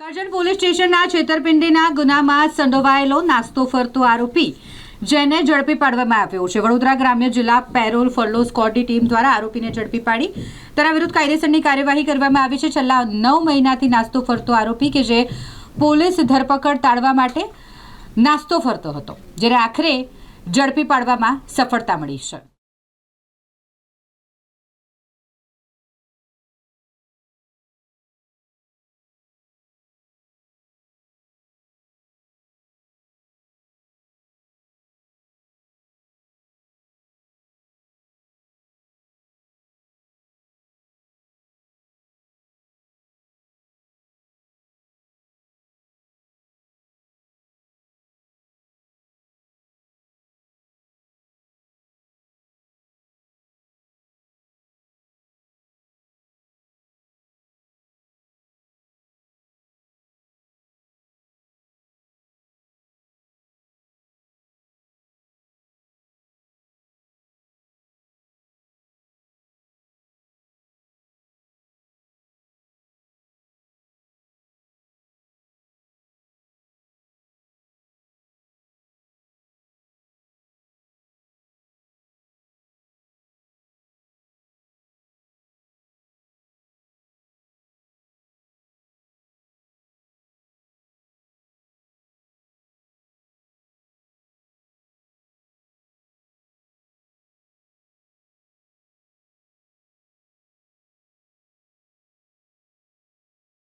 Karjan police સ્ટેશનના છેતરપિંડીના ગુનામાં સંડોવાયેલો નાસ્તો ફરતો આરોપી જેને ઝડપી પાડવામાં આવ્યો છે. વડોદરા ગ્રામ્ય જિલ્લા પેરોલ ફરલો સ્કોડની ટીમ દ્વારા આરોપીને ઝડપી પાડી. તેના વિરુદ્ધ કાયદેસરની કાર્યવાહી કરવામાં આવી છે. છેલ્લા નવ મહિનાથી નાસ્તો ફરતો આરોપી કે જે પોલીસ ધરપકડ ટાળવા માટે નાસ્તો ફરતો હતો જ્યારે આખરે ઝડપી પાડવામાં સફળતા મળી છે.